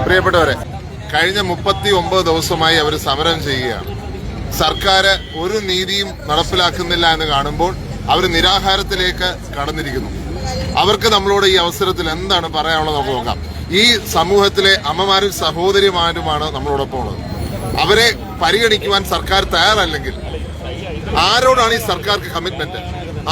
പ്രിയപ്പെട്ടവരെ കഴിഞ്ഞ മുപ്പത്തി ഒമ്പത് ദിവസമായി അവർ സമരം ചെയ്യുകയാണ്. സർക്കാർ ഒരു നീതിയും നടപ്പിലാക്കുന്നില്ല എന്ന് കാണുമ്പോൾ അവർ നിരാഹാരത്തിലേക്ക് കടന്നിരിക്കുന്നു. അവർക്ക് നമ്മളോട് ഈ അവസരത്തിൽ എന്താണ് പറയാനുള്ളത് നമുക്ക് നോക്കാം. ഈ സമൂഹത്തിലെ അമ്മമാരും സഹോദരിമാരുമാണ് നമ്മളോടൊപ്പം ഉള്ളത്. അവരെ പരിഗണിക്കുവാൻ സർക്കാർ തയ്യാറല്ലെങ്കിൽ ആരോടാണ് ഈ സർക്കാർക്ക് കമ്മിറ്റ്മെന്റ്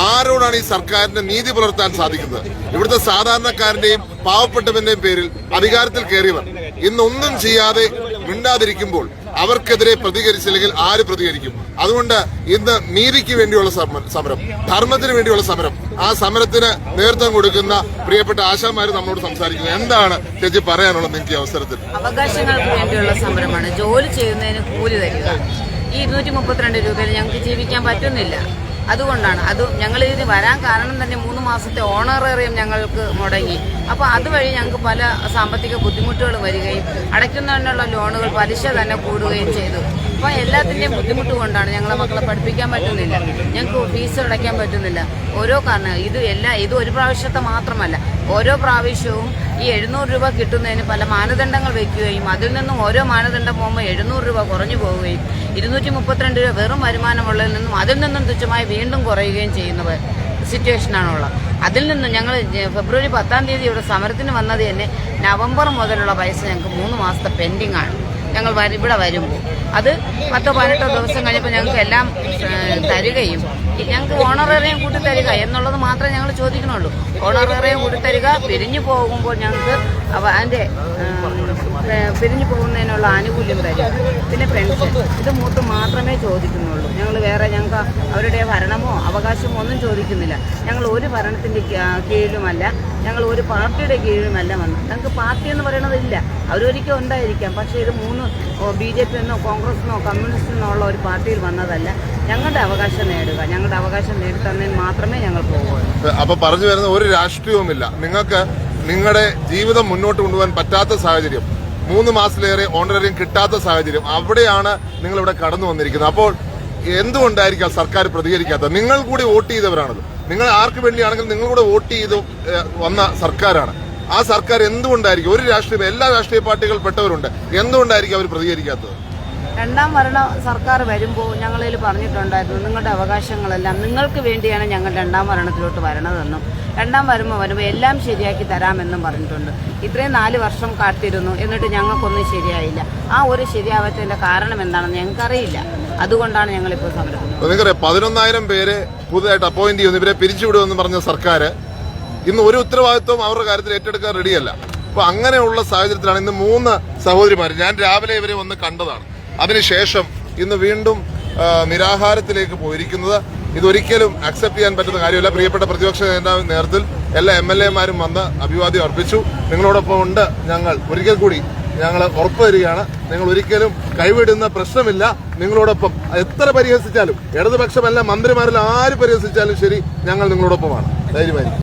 ആരോടാണ് ഈ സർക്കാരിന്റെ നീതി പുലർത്താൻ സാധിക്കുന്നത്? ഇവിടുത്തെ സാധാരണക്കാരന്റെയും പാവപ്പെട്ടവന്റെയും പേരിൽ അധികാരത്തിൽ കയറിയവർ. ഇന്നൊന്നും ചെയ്യാതെ മിണ്ടാതിരിക്കുമ്പോൾ അവർക്കെതിരെ പ്രതികരിച്ചില്ലെങ്കിൽ ആര് പ്രതികരിക്കും? അതുകൊണ്ട് ഇന്ന് നീതിക്ക് വേണ്ടിയുള്ള സമരം ധർമ്മത്തിന് വേണ്ടിയുള്ള സമരം. ആ സമരത്തിന് നേതൃത്വം കൊടുക്കുന്ന പ്രിയപ്പെട്ട ആശാമാര് നമ്മളോട് സംസാരിക്കുന്നത് എന്താണ് ചേച്ചി പറയാനുള്ളത് നിങ്ങൾക്ക് അവസരത്തിൽ? അവകാശങ്ങൾക്ക് വേണ്ടിയുള്ള സമരമാണ്. ജോലി ചെയ്യുന്നതിന് കൂലി തരിക. ഈ ഇരുന്നൂറ്റി മുപ്പത്തിരണ്ട് രൂപയിൽ ഞങ്ങൾക്ക് ജീവിക്കാൻ പറ്റുന്നില്ല. അതുകൊണ്ടാണ്. അത് ഞങ്ങൾ ഇതിന് വരാൻ കാരണം തന്നെ മൂന്ന് മാസത്തെ ഓണറേറിയം ഞങ്ങൾക്ക് മുടങ്ങി. അപ്പോൾ അതുവഴി ഞങ്ങൾക്ക് പല സാമ്പത്തിക ബുദ്ധിമുട്ടുകൾ വരികയും അടയ്ക്കുന്നതിനുള്ള ലോണുകൾ പലിശ തന്നെ കൂടുകയും ചെയ്തു. അപ്പോൾ എല്ലാത്തിന്റെയും ബുദ്ധിമുട്ട് കൊണ്ടാണ് ഞങ്ങളെ മക്കളെ പഠിപ്പിക്കാൻ പറ്റുന്നില്ല. ഞങ്ങൾക്ക് ഫീസ് അടയ്ക്കാൻ പറ്റുന്നില്ല. ഓരോ കാരണം ഇത് എല്ലാ ഇത് ഒരു പ്രാവശ്യത്തെ മാത്രമല്ല. ഓരോ പ്രാവശ്യവും ഈ എഴുന്നൂറ് രൂപ കിട്ടുന്നതിന് പല മാനദണ്ഡങ്ങൾ വെക്കുകയും അതിൽ നിന്നും ഓരോ മാനദണ്ഡം പോകുമ്പോൾ എഴുന്നൂറ് രൂപ കുറഞ്ഞു പോവുകയും ഇരുന്നൂറ്റി മുപ്പത്തിരണ്ട് രൂപ വെറും വരുമാനമുള്ളതിൽ നിന്നും അതിൽ നിന്നും തുച്ഛമായി വീണ്ടും കുറയുകയും ചെയ്യുന്ന സിറ്റുവേഷനാണുള്ളത് അതിൽ നിന്നും ഞങ്ങൾ ഫെബ്രുവരി പത്താം തീയതി ഇവിടെ സമരത്തിന് വന്നത് തന്നെ നവംബർ മുതലുള്ള പൈസ ഞങ്ങൾക്ക് മൂന്ന് മാസത്തെ പെൻഡിങ് ആണ്. ഞങ്ങൾ ഇവിടെ വരുമ്പോൾ. അത് പത്തോ പതിനെട്ടോ ദിവസം കഴിഞ്ഞപ്പോൾ ഞങ്ങൾക്ക് എല്ലാം തരികയും. ഞങ്ങൾക്ക് ഓണറേറിയം കൂട്ടി തരിക എന്നുള്ളത് മാത്രമേ ഞങ്ങൾ ചോദിക്കുന്നുള്ളൂ. ഓണറേറിയം കൂട്ടി തരിക പിരിഞ്ഞു പോകുമ്പോൾ ഞങ്ങൾക്ക് അതിന്റെ പിരിഞ്ഞു പോകുന്നതിനുള്ള ആനുകൂല്യം തരിക. പിന്നെ പെൻഷൻ. ഇത് മൂത്ത് മാത്രമേ ചോദിക്കുന്നുള്ളൂ. വേറെ ഞങ്ങൾക്ക് അവരുടെ ഭരണമോ അവകാശമോ ഒന്നും ചോദിക്കുന്നില്ല. ഞങ്ങൾ ഒരു ഭരണത്തിന്റെ കീഴിലുമല്ല. ഞങ്ങൾ ഒരു പാർട്ടിയുടെ കീഴിലുമല്ല വന്നു ഞങ്ങൾക്ക് പാർട്ടി എന്ന് പറയണതില്ല അവരൊരിക്കലും ഉണ്ടായിരിക്കാം. പക്ഷേ ഇത് മൂന്ന് ബി ജെ പി എന്നോ കോൺഗ്രസ് എന്നോ കമ്മ്യൂണിസ്റ്റ് എന്നോ ഉള്ള ഒരു പാർട്ടിയിൽ വന്നതല്ല. ഞങ്ങളുടെ അവകാശം നേടുക. ഞങ്ങളുടെ അവകാശം നേടിത്തന്നതിന് മാത്രമേ ഞങ്ങൾ പോകുള്ളൂ അപ്പൊ പറഞ്ഞു വരുന്ന ഒരു രാഷ്ട്രീയവുമില്ല. നിങ്ങൾക്ക് നിങ്ങളുടെ ജീവിതം മുന്നോട്ട് കൊണ്ടുപോകാൻ പറ്റാത്ത സാഹചര്യം. മൂന്ന് മാസത്തിലേറെ ഓണറേറിയം കിട്ടാത്ത സാഹചര്യം. അവിടെയാണ് നിങ്ങൾ ഇവിടെ കടന്നു വന്നിരിക്കുന്നത്. അപ്പോൾ എന്തുകൊണ്ടായിരിക്കാം സർക്കാർ പ്രതികരിക്കാത്തത്? നിങ്ങൾ കൂടി വോട്ട് ചെയ്തവരാണല്ലോ നിങ്ങൾ ആർക്ക് വേണ്ടിയാണെങ്കിൽ നിങ്ങൾ കൂടെ വോട്ട് ചെയ്ത് വന്ന സർക്കാരാണ്. ആ സർക്കാർ എന്തുകൊണ്ടായിരിക്കും? ഒരു രാഷ്ട്രീയ എല്ലാ രാഷ്ട്രീയ പാർട്ടികൾ പെട്ടവരുണ്ട്. എന്തുകൊണ്ടായിരിക്കും അവർ പ്രതികരിക്കാത്തത്? രണ്ടാം ഭരണ സർക്കാർ വരുമ്പോൾ ഞങ്ങളിൽ പറഞ്ഞിട്ടുണ്ടായിരുന്നു നിങ്ങളുടെ അവകാശങ്ങളെല്ലാം നിങ്ങൾക്ക് വേണ്ടിയാണ് ഞങ്ങൾ രണ്ടാം ഭരണത്തിലോട്ട് വരണതെന്നും. രണ്ടാം വരുമ്പോൾ വരുമ്പോൾ എല്ലാം ശരിയാക്കി തരാമെന്നും പറഞ്ഞിട്ടുണ്ട്. ഇത്രയും നാല് വർഷം കാത്തിരുന്നു എന്നിട്ട് ഞങ്ങൾക്കൊന്നും ശരിയായില്ല. ആ ഒരു ശരിയാവാത്തതിന്റെ കാരണം എന്താണെന്ന് ഞങ്ങൾക്കറിയില്ല. അതുകൊണ്ടാണ് ഞങ്ങളിപ്പോൾ സമരം നിങ്ങൾക്കറിയാം പതിനൊന്നായിരം പേരെ പുതുതായിട്ട് അപ്പോയിന്റ് ചെയ്യുന്നു. ഇവരെ പിരിച്ചുവിടുമെന്ന് പറഞ്ഞ സർക്കാർ ഇന്ന് ഒരു ഉത്തരവാദിത്വം അവരുടെ കാര്യത്തിൽ ഏറ്റെടുക്കാൻ റെഡിയല്ല അപ്പൊ അങ്ങനെയുള്ള സാഹചര്യത്തിലാണ് ഇന്ന് മൂന്ന് സഹോദരിമാർ ഞാൻ രാവിലെ ഇവരെ ഒന്ന് കണ്ടതാണ്. അതിനുശേഷം ഇന്ന് വീണ്ടും നിരാഹാരത്തിലേക്ക് പോയിരിക്കുന്നത്. ഇതൊരിക്കലും അക്സെപ്റ്റ് ചെയ്യാൻ പറ്റുന്ന കാര്യമല്ല. പ്രിയപ്പെട്ട പ്രതിപക്ഷ നേതാവ് നേതൃത്വത്തിൽ എല്ലാ എം എൽ എമാരും വന്ന് അഭിവാദ്യം അർപ്പിച്ചു. നിങ്ങളോടൊപ്പം ഉണ്ട് ഞങ്ങൾ. ഒരിക്കൽ കൂടി ഞങ്ങൾ ഉറപ്പ് തരികയാണ്. നിങ്ങൾ ഒരിക്കലും കൈവിടുന്ന പ്രശ്നമില്ല. നിങ്ങളോടൊപ്പം എത്ര പരിഹസിച്ചാലും ഇടതുപക്ഷമല്ല മന്ത്രിമാരിൽ ആര് പരിഹസിച്ചാലും ശരി ഞങ്ങൾ നിങ്ങളോടൊപ്പമാണ്. ധൈര്യമായി.